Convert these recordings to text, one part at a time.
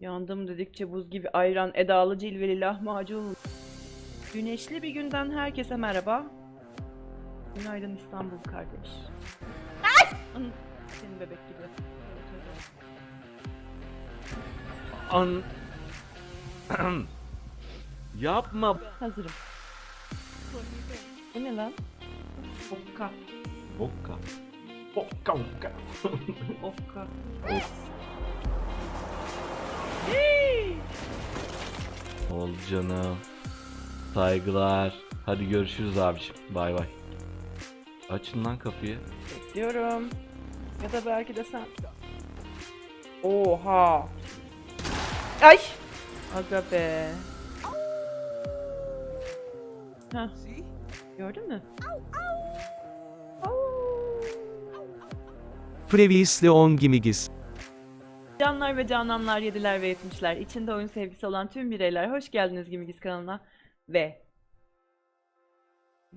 Yandım dedikçe buz gibi ayran, edalı cilveli lahmacun. Güneşli bir günden herkese merhaba. Günaydın İstanbul kardeş. Ay! Anı, Senin bebek gibi. An... Yapma. Hazırım. Bu ne lan? Okka. Okka. Okka okka. Okka. Ol canım. Saygılar. Hadi görüşürüz abiciğim. Bay bay. Açın lan kapıyı. Bekliyorum. Ya da belki de sen. Oha. Ay. Aga be. Heh. Gördün mü? Previously on Gimigis. Canlar ve cananlar, yediler ve yetmişler. İçinde oyun sevgisi olan tüm bireyler hoş geldiniz Gimigiz kanalına. Ve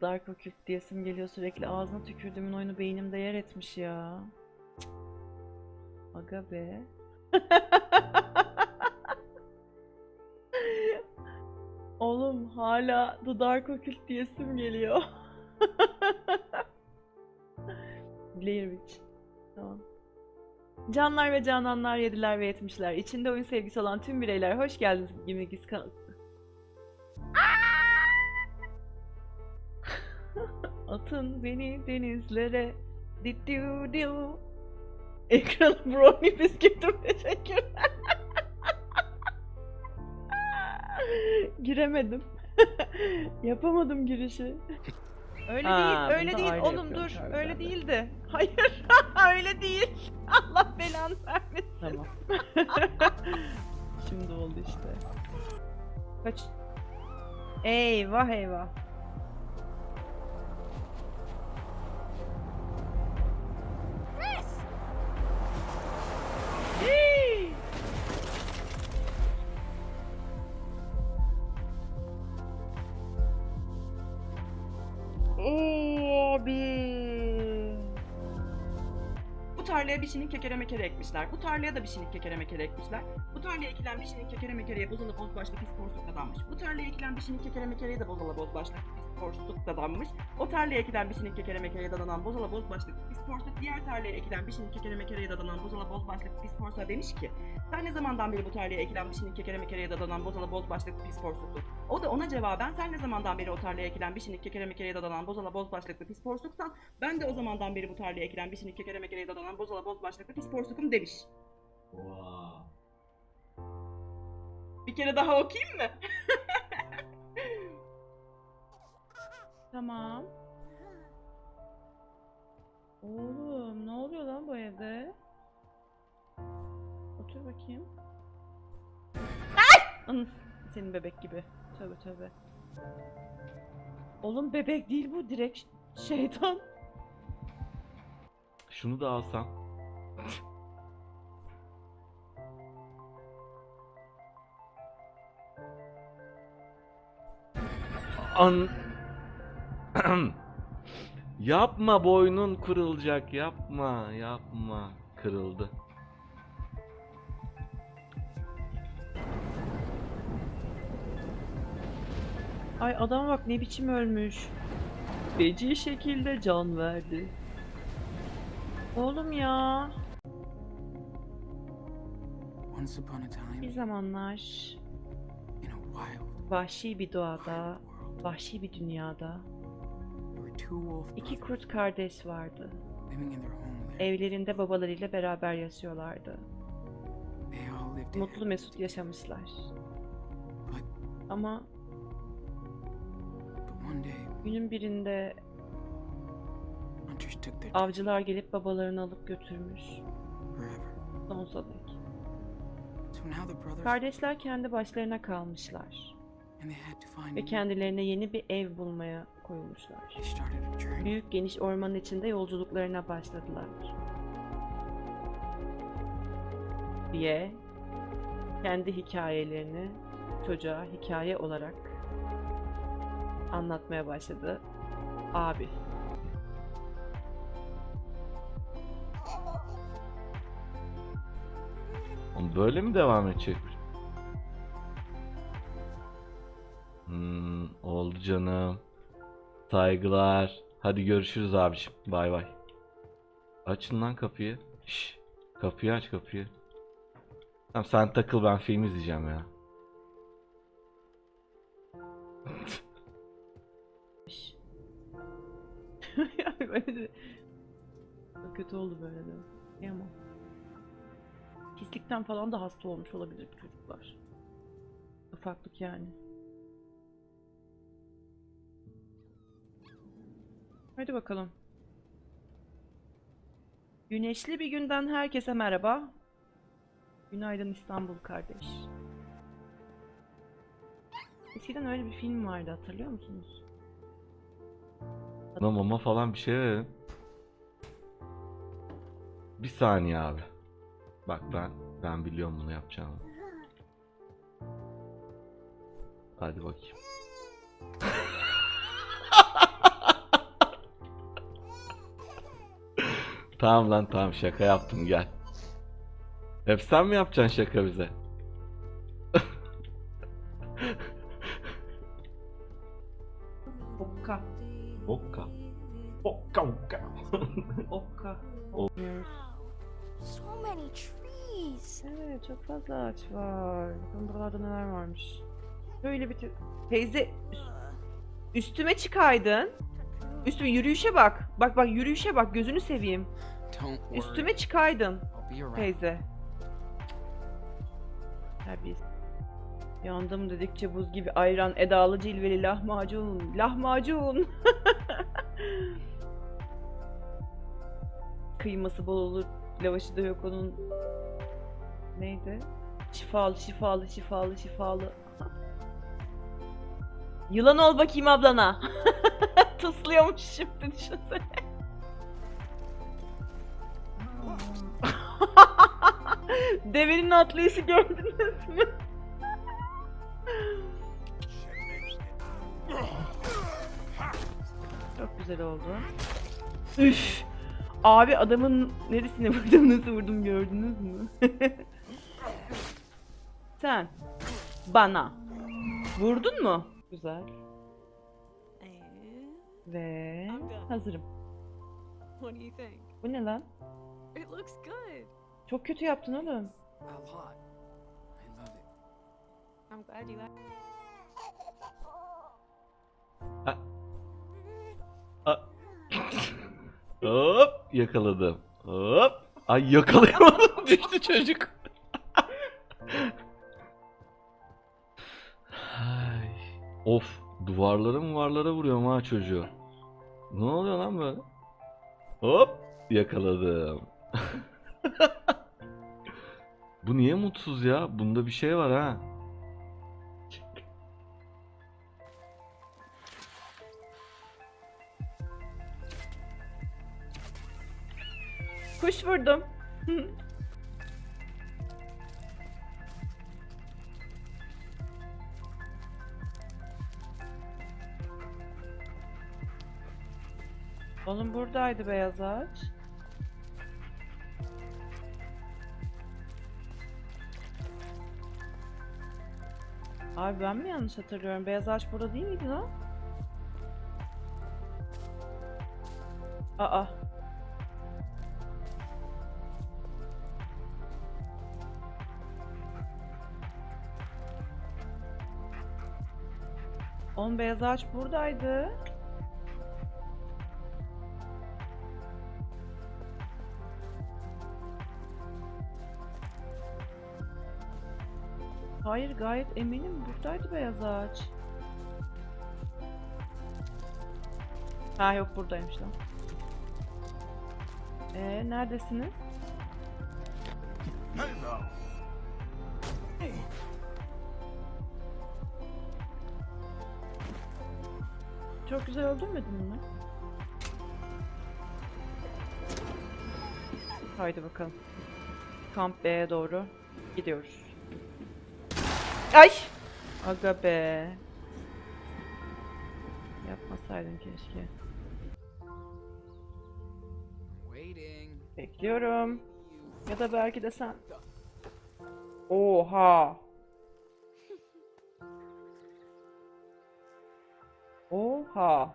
Dark Occult diyesim geliyor sürekli. Ağzına tükürdüğümün oyunu beynimde yer etmiş ya. Aga be. Oğlum hala The Dark Occult diyesim geliyor. Blair Witch. Canlar ve cananlar, yediler ve yetmişler. İçinde oyun sevgisi olan tüm bireyler hoş geldiniz Gimigiz kanalına. Atın beni denizlere. Didu diu. Ekranı brownie bisküvitim teşekkürler. Giremedim. Yapamadım girişi. Öyle Ha, değil, öyle değil. ayrı Oğlum dur. Öyle de. değildi. Hayır, öyle değil. Allah belanı vermesin. Tamam. Şimdi oldu işte. Kaç. Eyvah eyvah. Tarlaya bir şinik kekere mekere ekmişler. Bu tarlaya da bir şinik kekere mekere ekmişler. Bu tarlaya ekilen bir şinik kekere mekereye bozalı boz başlı pis porsuk dadanmış. Bu tarlaya ekilen bir şinik kekere mekereye de bozalı boz başlı pis porsuk dadanmış. O tarlaya ekilen bir şinik kekere mekereye dadanan bozala boz başlı pis diğer tarlaya ekilen bir şinik kekere mekereye dadanan bozala boz başlı pis demiş ki sen ne zamandan beri bu tarlaya ekilen bir şinik kekere mekereye dadanan bozala boz başlı pis porsuksun? O da ona cevaben sen ne zamandan beri o tarlaya ekilen bir şinik kekere mekereye dadanan bozala boz başlıklı pis porsuksan ben de o zamandan beri bu tarlaya ekilen bir şinik kekere mekereye dadanan bozala boz başlıklı pis porsukum demiş. Bir kere daha okuyayım mı? tamam. Oğlum ne oluyor lan bu evde? Otur bakayım. Ay! Senin bebek gibi. Tövbe tövbe. Oğlum bebek değil bu direkt şeytan. Şunu da alsan. An... yapma boynun kırılacak yapma yapma kırıldı. Ay adam bak ne biçim ölmüş. Feci şekilde can verdi. Oğlum ya. Once upon a time, Bir zamanlar vahşi bir doğada, vahşi bir dünyada iki kurt kardeş vardı. Evlerinde babalarıyla beraber yaşıyorlardı. Mutlu mesut yaşamışlar. Ama günün birinde avcılar gelip babalarını alıp götürmüş. Sonsuza dek. Kardeşler kendi başlarına kalmışlar. Ve kendilerine yeni bir ev bulmaya koyulmuşlar. Büyük geniş ormanın içinde yolculuklarına başladılar. Diye kendi hikayelerini çocuğa hikaye olarak anlatmaya başladı abi. Böyle mi devam edecek? Oldu canım. Saygılar. Hadi görüşürüz abiciğim. Bay bay. Açın lan kapıyı. Şş, kapıyı aç kapıyı. Tamam sen takıl ben film izleyeceğim ya. böyle. Kötü oldu böyle de. Yamam. Pislikten falan da hasta olmuş olabilir bu çocuklar. Ufaklık yani. Hadi bakalım. Güneşli bir günden herkese merhaba. Günaydın İstanbul kardeş. Eskiden öyle bir film vardı hatırlıyor musunuz? Buna mama falan bir şey verin. Bir saniye abi. Bak ben ben biliyorum bunu yapacağımı. Hadi bakayım. Tamam lan tamam şaka yaptım gel. Hep sen mi yapacaksın şaka bize? Okka. Okka. Okka okka. Okka. O- Okmuyoruz. So many trees. Evet çok fazla ağaç var. Bakın buralarda neler varmış. Böyle bir te- teyze üst- üstüme çıkaydın. Üstüme yürüyüşe bak. Bak bak yürüyüşe bak gözünü seveyim. Üstüme çıkaydın teyze. Terbiyesiz. Yandım dedikçe buz gibi ayran edalı cilveli lahmacun. Lahmacun. Kıyması bol olur. Lavaşı da yok onun. Neydi? Şifalı, şifalı, şifalı, şifalı. Yılan ol bakayım ablana. Tıslıyormuş şimdi düşünsene. Devenin atlayışı gördünüz mü? Çok güzel oldu. Üf! Abi adamın neresine vurdum nasıl vurdum gördünüz mü? Sen bana vurdun mu? Güzel. Ve hazırım. What do you think? Bu ne lan? It looks good. Çok kötü yaptın oğlum. A lot. I love it. I'm glad you like. Hop yakaladım. Hop. Ay yakalayamadım düştü çocuk. Ay. Of duvarlara muvarlara vuruyorum ha çocuğu. Ne oluyor lan böyle? Hop yakaladım. Bu niye mutsuz ya? Bunda bir şey var ha. Kuş vurdum. buradaydı beyaz ağaç. Abi ben mi yanlış hatırlıyorum? Beyaz ağaç burada değil miydi lan? Aa. Oğlum beyaz ağaç buradaydı. Hayır gayet eminim buradaydı beyaz ağaç. Ha yok buradaymış lan. Ee neredesiniz? Çok güzel öldürmedin mi? Haydi bakalım. Kamp B'ye doğru gidiyoruz. Ay! Aga be. Yapmasaydın keşke. Waiting. Bekliyorum. Ya da belki de sen. Oha. Oha.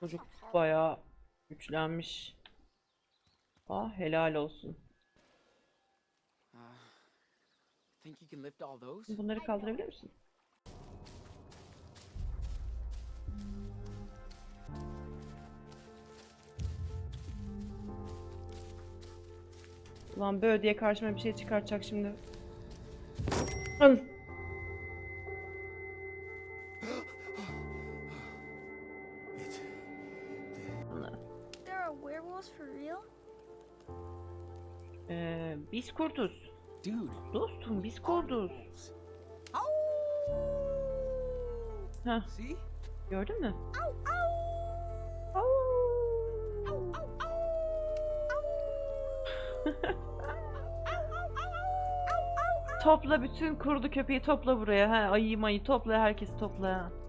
Çocuk bayağı güçlenmiş. Ah helal olsun. Think you can lift all those? Bunları kaldırabilir misin? Ulan böyle diye karşıma bir şey çıkartacak şimdi. An- There are werewolves for real? Ee, biz kurtuz. Dude. Dostum biz kurduz. Heh, gördün mü? Topla bütün kurdu köpeği topla buraya. Ha, ayı mayı topla herkes topla.